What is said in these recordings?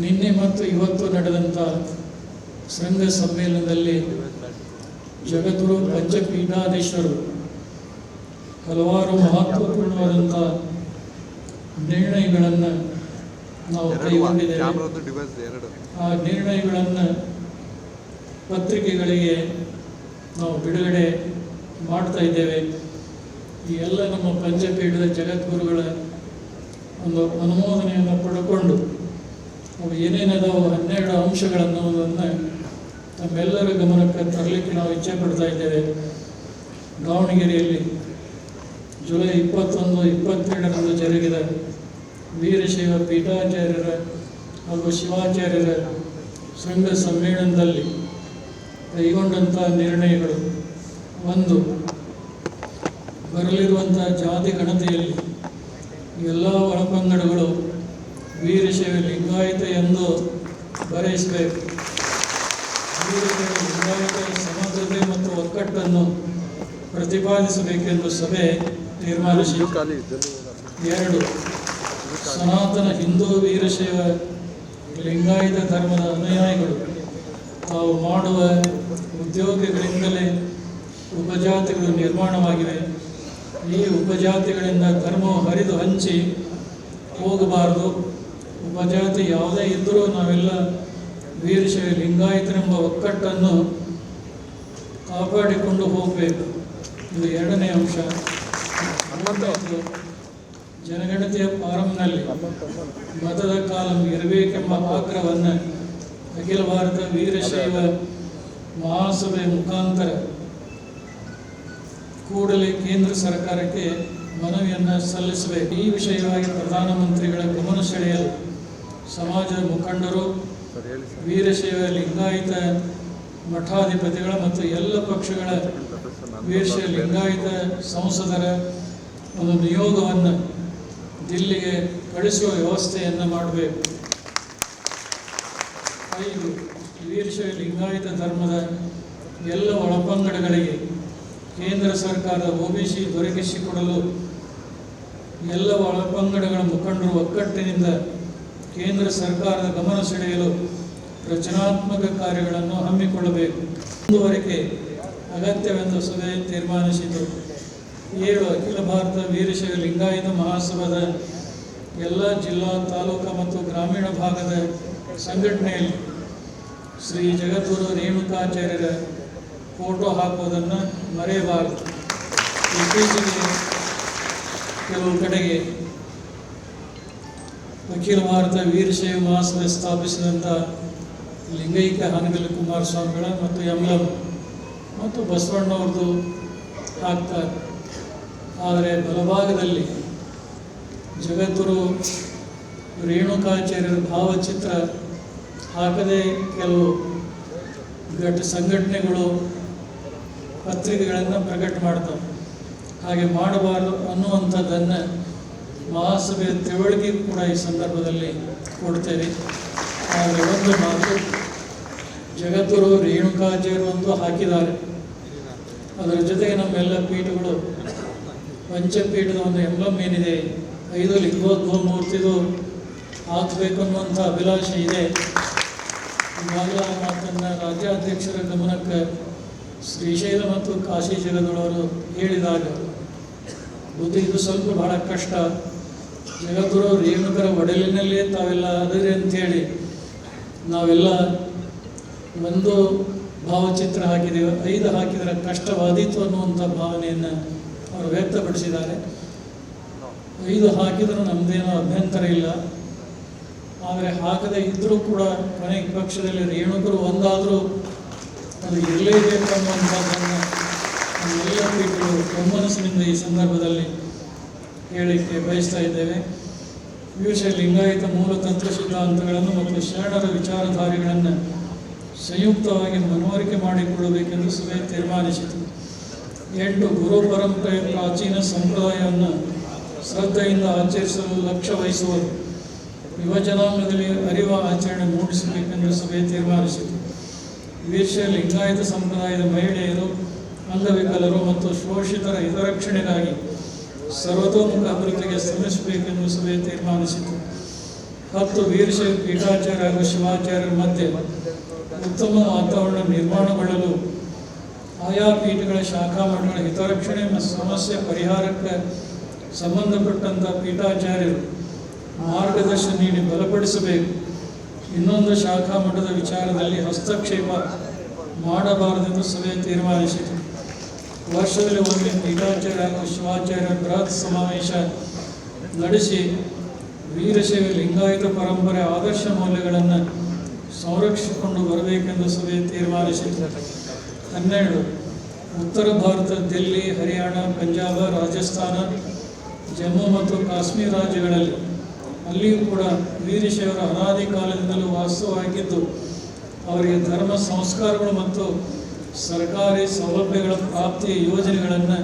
ನಿನ್ನೆ ಮತ್ತು ಇವತ್ತು ನಡೆದಂಥ ಸಂಘ ಸಮ್ಮೇಳನದಲ್ಲಿ ಜಗದ್ಗುರು ಪಂಚಪೀಠಾಧೀಶರು ಹಲವಾರು ಮಹತ್ವಪೂರ್ಣವಾದಂಥ ನಿರ್ಣಯಗಳನ್ನು ನಾವು ಕೈಗೊಂಡಿದ್ದೇವೆ. ಆ ನಿರ್ಣಯಗಳನ್ನು ಪತ್ರಿಕೆಗಳಿಗೆ ನಾವು ಬಿಡುಗಡೆ ಮಾಡ್ತಾ ಇದ್ದೇವೆ. ಈ ಎಲ್ಲ ನಮ್ಮ ಪಂಚಪೀಠದ ಜಗದ್ಗುರುಗಳ ಒಂದು ಅನುಮೋದನೆಯನ್ನು ಪಡ್ಕೊಂಡು ಅವು ಏನೇನದಾವು ಹನ್ನೆರಡು ಅಂಶಗಳನ್ನೋದನ್ನು ತಮ್ಮೆಲ್ಲರ ಗಮನಕ್ಕೆ ತರಲಿಕ್ಕೆ ನಾವು ಇಚ್ಛೆ ಪಡ್ತಾ ಇದ್ದೇವೆ. ದಾವಣಗೆರೆಯಲ್ಲಿ ಜುಲೈ ಇಪ್ಪತ್ತೊಂದು, ಇಪ್ಪತ್ತೆರಡರಂದು ಜರುಗಿದ. ವೀರಶೈವ ಪೀಠಾಚಾರ್ಯರ ಹಾಗೂ ಶಿವಾಚಾರ್ಯರ ಸಂಘ ಸಮ್ಮೇಳನದಲ್ಲಿ ಕೈಗೊಂಡಂಥ ನಿರ್ಣಯಗಳು. ಒಂದು, ಬರಲಿರುವಂಥ ಜಾತಿ ಗಣತೆಯಲ್ಲಿ ಎಲ್ಲ ಒಳಪಂಗಡಗಳು ವೀರಶೈವ ಲಿಂಗಾಯತ ಎಂದು ಬರೆಯಿಸಬೇಕು. ವೀರಶೈವ ಲಿಂಗಾಯತ ಸಮಗ್ರತೆ ಮತ್ತು ಒಕ್ಕಟ್ಟನ್ನು ಪ್ರತಿಪಾದಿಸಬೇಕೆಂದು ಸಭೆ ತೀರ್ಮಾನಿಸಿ ಎರಡು, ಸನಾತನ ಹಿಂದೂ ವೀರಶೈವ ಲಿಂಗಾಯತ ಧರ್ಮದ ಅನುಯಾಯಿಗಳು. ತಾವು ಮಾಡುವ ಉದ್ಯೋಗಗಳಿಂದಲೇ ಉಪಜಾತಿಗಳು ನಿರ್ಮಾಣವಾಗಿವೆ. ಈ ಉಪಜಾತಿಗಳಿಂದ ಧರ್ಮವು ಹರಿದು ಹಂಚಿ ಹೋಗಬಾರದು. ಉಪಜಾತಿ ಯಾವುದೇ ಇದ್ದರೂ ನಾವೆಲ್ಲ ವೀರಶೈವ ಲಿಂಗಾಯತನೆಂಬ ಒಕ್ಕಟ್ಟನ್ನು ಕಾಪಾಡಿಕೊಂಡು ಹೋಗಬೇಕು. ಇದು ಎರಡನೇ ಅಂಶ. ಜನಗಣತಿಯ ಫಾರಂನಲ್ಲಿ ಮತದ ಕಾಲಂ ಇರಬೇಕೆಂಬ ಆಗ್ರಹವನ್ನು ಅಖಿಲ ಭಾರತ ವೀರಶೈವ ಮಹಾಸಭೆ ಮುಖಾಂತರ ಕೂಡಲೇ ಕೇಂದ್ರ ಸರ್ಕಾರಕ್ಕೆ ಮನವಿಯನ್ನು ಸಲ್ಲಿಸಬೇಕು. ಈ ವಿಷಯವಾಗಿ ಪ್ರಧಾನಮಂತ್ರಿಗಳ ಗಮನ ಸೆಳೆಯಲು ಸಮಾಜದ ಮುಖಂಡರು ವೀರಶೈವ ಲಿಂಗಾಯತ ಮಠಾಧಿಪತಿಗಳ ಮತ್ತು ಎಲ್ಲ ಪಕ್ಷಗಳ ವೀರಶೈವ ಲಿಂಗಾಯತ ಸಂಸದರ ಒಂದು ನಿಯೋಗವನ್ನು ದಿಲ್ಲಿಗೆ ಕಳಿಸುವ ವ್ಯವಸ್ಥೆಯನ್ನು ಮಾಡಬೇಕು. ಐದು ವೀರಶೈವ ಲಿಂಗಾಯತ ಧರ್ಮದ ಎಲ್ಲ ಒಳಪಂಗಡಗಳಿಗೆ ಕೇಂದ್ರ ಸರ್ಕಾರದ ಒ ಬಿ ಸಿ ದೊರಕಿಸಿಕೊಡಲು ಎಲ್ಲ ಒಳಪಂಗಡಗಳ ಮುಖಂಡರು ಒಕ್ಕಟ್ಟಿನಿಂದ ಕೇಂದ್ರ ಸರ್ಕಾರದ ಗಮನ ಸೆಳೆಯಲು ರಚನಾತ್ಮಕ ಕಾರ್ಯಗಳನ್ನು ಹಮ್ಮಿಕೊಳ್ಳಬೇಕು. ಮುಂದುವರಿಕೆ ಅಗತ್ಯವೆಂದು ಸಭೆ ತೀರ್ಮಾನಿಸಿತು. ಏಳು ಅಖಿಲ ಭಾರತ ವೀರಶೈವ ಲಿಂಗಾಯತ ಮಹಾಸಭಾದ ಎಲ್ಲ ಜಿಲ್ಲಾ, ತಾಲೂಕು ಮತ್ತು ಗ್ರಾಮೀಣ ಭಾಗದ ಸಂಘಟನೆಯಲ್ಲಿ ಶ್ರೀ ಜಗದ್ಗುರು ರೇಣುಕಾಚಾರ್ಯರ ಫೋಟೋ ಹಾಕುವುದನ್ನು ಮರೆಯಬಾರದು. ಇತ್ತೀಚೆಗೆ ಕೆಲವು ಕಡೆಗೆ ಅಖಿಲ ಭಾರತ ವೀರಶೈವ ಮಹಾಸಭೆ ಸ್ಥಾಪಿಸಿದಂಥ ಲಿಂಗೈಕ್ಯ ಹಾನಗಲ್ ಕುಮಾರಸ್ವಾಮಿಗಳ ಮತ್ತು ಎಂ ಮತ್ತು ಬಸವಣ್ಣವ್ರದ್ದು ಹಾಕ್ತಾರೆ ಆದರೆ ಬಲಭಾಗದಲ್ಲಿ ಜಗದ್ಗುರು ರೇಣುಕಾಚಾರ್ಯರ ಭಾವಚಿತ್ರ ಹಾಕದೆ ಕೆಲವು ಘಟ ಸಂಘಟನೆಗಳು ಪತ್ರಿಕೆಗಳನ್ನು ಪ್ರಕಟ ಮಾಡ್ತವೆ. ಹಾಗೆ ಮಾಡಬಾರ್ದು ಅನ್ನುವಂಥದ್ದನ್ನು ಮಹಾಸಭೆಯ ತಿಳುವಳಿಕೆ ಕೂಡ ಈ ಸಂದರ್ಭದಲ್ಲಿ ಕೊಡ್ತೇನೆ. ಆದರೆ ಒಂದು ಮಾತು, ಜಗದ್ಗುರು ರೇಣುಕಾಚಾರ್ಯರು ಒಂದು ಹಾಕಿದ್ದಾರೆ. ಅದರ ಜೊತೆಗೆ ನಮ್ಮೆಲ್ಲ ಪೀಠಗಳು, ಪಂಚಪೀಠದ ಒಂದು ಎಂಬ್ಲಮ್ ಏನಿದೆ, ಐದು ಲಿಂಗೋದ್ಭವ ಮೂರ್ತಿದು ಹಾಕಬೇಕು ಅನ್ನುವಂಥ ಅಭಿಲಾಷೆ ಇದೆ. ಈಗಾಗಲೇ ಆ ಮಾತನ್ನು ರಾಜ್ಯಾಧ್ಯಕ್ಷರ ಗಮನಕ್ಕೆ ಶ್ರೀಶೈಲ ಮತ್ತು ಕಾಶಿ ಜಗದೊಳವರು ಹೇಳಿದಾಗ, ಬುದ್ಧಿ ಇದು ಸ್ವಲ್ಪ ಬಹಳ ಕಷ್ಟ. ಜಗದ್ಗುರು ರೇಣುಕರ ಒಡಲಿನಲ್ಲಿ ತಾವೆಲ್ಲ ಅದರಿ ಅಂತೇಳಿ ನಾವೆಲ್ಲ ಒಂದು ಭಾವಚಿತ್ರ ಹಾಕಿದ್ದೇವೆ ಐದು ಹಾಕಿದರೆ ಕಷ್ಟವಾದೀತು ಅನ್ನುವಂಥ ಭಾವನೆಯನ್ನು ಅವರು ವ್ಯಕ್ತಪಡಿಸಿದ್ದಾರೆ. ಐದು ಹಾಕಿದರೂ ನಮ್ಮದೇನೋ ಅಭ್ಯಂತರ ಇಲ್ಲ. ಆದರೆ ಹಾಕದೇ ಇದ್ದರೂ ಕೂಡ ಕೊನೆ ಪಕ್ಷದಲ್ಲಿ ರೇಣುಕರು ಒಂದಾದರೂ ಅದು ಇರಲೇಬೇಕು ಅನ್ನುವಂಥದ್ದನ್ನು ಎಲ್ಲ ಗಮನಸಿನಿಂದ ಈ ಸಂದರ್ಭದಲ್ಲಿ ಹೇಳಲಿಕ್ಕೆ ಬಯಸ್ತಾ ಇದ್ದೇವೆ. ವಿಶೇಷ ಲಿಂಗಾಯತ ಮೂಲ ತಂತ್ರ ಸಿದ್ಧಾಂತಗಳನ್ನು ಮತ್ತು ಶರಣರ ವಿಚಾರಧಾರೆಗಳನ್ನು ಸಂಯುಕ್ತವಾಗಿ ಮನವರಿಕೆ ಮಾಡಿಕೊಳ್ಳಬೇಕೆಂದು ಸಭೆ ತೀರ್ಮಾನಿಸಿತು. ಎಂಟು, ಗುರು ಪರಂಪರೆಯ ಪ್ರಾಚೀನ ಸಂಪ್ರದಾಯವನ್ನು ಶ್ರದ್ಧೆಯಿಂದ ಆಚರಿಸಲು ಲಕ್ಷ್ಯ ವಹಿಸುವರು. ಯುವಜನಾಂಗದಲ್ಲಿ ಅರಿವ ಆಚರಣೆ ಮೂಡಿಸಬೇಕೆಂದು ಸಭೆ ತೀರ್ಮಾನಿಸಿತು. ವಿಶೇಷ ಲಿಂಗಾಯತ ಸಂಪ್ರದಾಯದ ಮಹಿಳೆಯರು, ಅಂಗವಿಕಲರು ಮತ್ತು ಶೋಷಿತರ ಹಿತರಕ್ಷಣೆಗಾಗಿ ಸರ್ವತೋಮುಖ ಅಭಿವೃದ್ಧಿಗೆ ಶ್ರಮಿಸಬೇಕೆಂದು ಸಭೆ ತೀರ್ಮಾನಿಸಿತು. ಹತ್ತು ವೀರಶೈವ ಪೀಠಾಚಾರ್ಯ ಹಾಗೂ ಶಿವಾಚಾರ್ಯರ ಮಧ್ಯೆ ಉತ್ತಮ ವಾತಾವರಣ ನಿರ್ಮಾಣಗೊಳ್ಳಲು ಆಯಾ ಪೀಠಗಳ ಶಾಖಾ ಮಂಡಳ ಹಿತರಕ್ಷಣೆ ಮತ್ತು ಸಮಸ್ಯೆ ಪರಿಹಾರಕ್ಕೆ ಸಂಬಂಧಪಟ್ಟಂಥ ಪೀಠಾಚಾರ್ಯರು ಮಾರ್ಗದರ್ಶನ ನೀಡಿ ಬಲಪಡಿಸಬೇಕು. ಇನ್ನೊಂದು ಶಾಖಾ ಮಠದ ವಿಚಾರದಲ್ಲಿ ಹಸ್ತಕ್ಷೇಪ ಮಾಡಬಾರದೆಂದು ಸಭೆ ತೀರ್ಮಾನಿಸಿತು. ವರ್ಷದಲ್ಲಿ ಒಮ್ಮೆ ಪೀಠಾಚಾರ್ಯ ಹಾಗೂ ಶಿವಾಚಾರ್ಯ ಬೃಹತ್ ಸಮಾವೇಶ ನಡೆಸಿ ವೀರಶೈವ ಲಿಂಗಾಯತ ಪರಂಪರೆ ಆದರ್ಶ ಮೌಲ್ಯಗಳನ್ನು ಸಂರಕ್ಷಿಸಿಕೊಂಡು ಬರಬೇಕೆಂದು ಸಭೆ ತೀರ್ಮಾನಿಸಿತು ಹನ್ನೆರಡು, ಉತ್ತರ ಭಾರತ, ದಿಲ್ಲಿ, ಹರಿಯಾಣ, ಪಂಜಾಬ, ರಾಜಸ್ಥಾನ, ಜಮ್ಮು ಮತ್ತು ಕಾಶ್ಮೀರ ರಾಜ್ಯಗಳಲ್ಲಿ ಅಲ್ಲಿಯೂ ಕೂಡ ವೀರಶೈವರ ಅನಾದಿ ಕಾಲದಿಂದಲೂ ವಾಸವಾಗಿದ್ದು, ಅವರಿಗೆ ಧರ್ಮ, ಸಂಸ್ಕಾರಗಳು ಮತ್ತು ಸರ್ಕಾರಿ ಸೌಲಭ್ಯಗಳ ಪ್ರಾಪ್ತಿಯ ಯೋಜನೆಗಳನ್ನು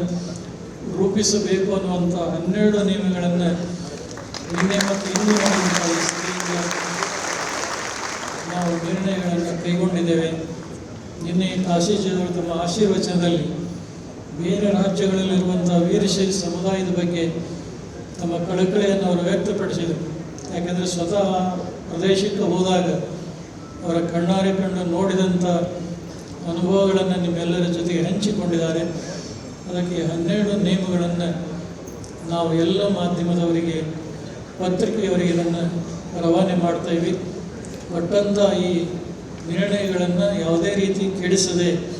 ರೂಪಿಸಬೇಕು ಅನ್ನುವಂಥ ಹನ್ನೆರಡು ನಿಯಮಗಳನ್ನು ನಿನ್ನೆ ಮತ್ತು ಇನ್ನೂ ನಾವು ನಿರ್ಣಯಗಳನ್ನು ಕೈಗೊಂಡಿದ್ದೇವೆ. ನಿನ್ನೆ ಕಾಶೀಜಿಯವರು ತಮ್ಮ ಆಶೀರ್ವಚನದಲ್ಲಿ ಬೇರೆ ರಾಜ್ಯಗಳಲ್ಲಿರುವಂಥ ವೀರಶೈಲಿ ಸಮುದಾಯದ ಬಗ್ಗೆ ತಮ್ಮ ಕಳಕಳಿಯನ್ನು ಅವರು ವ್ಯಕ್ತಪಡಿಸಿದರು. ಯಾಕೆಂದರೆ ಸ್ವತಃ ಪ್ರದೇಶಕ್ಕೆ ಹೋದಾಗ ಅವರ ಕಣ್ಣಾರೆ ಕಂಡು ನೋಡಿದಂಥ ಅನುಭವಗಳನ್ನು ನಿಮ್ಮೆಲ್ಲರ ಜೊತೆಗೆ ಹಂಚಿಕೊಂಡಿದ್ದಾರೆ. ಅದಕ್ಕೆ ಹನ್ನೆರಡು ನಿಯಮಗಳನ್ನು ನಾವು ಎಲ್ಲ ಮಾಧ್ಯಮದವರಿಗೆ, ಪತ್ರಿಕೆಯವರಿಗೆ ಇದನ್ನು ರವಾನೆ ಮಾಡ್ತಾ ಇವಿ ಕೊಟ್ಟಂಥ ಈ ನಿರ್ಣಯಗಳನ್ನು ಯಾವುದೇ ರೀತಿ ಕೆಡಿಸದೆ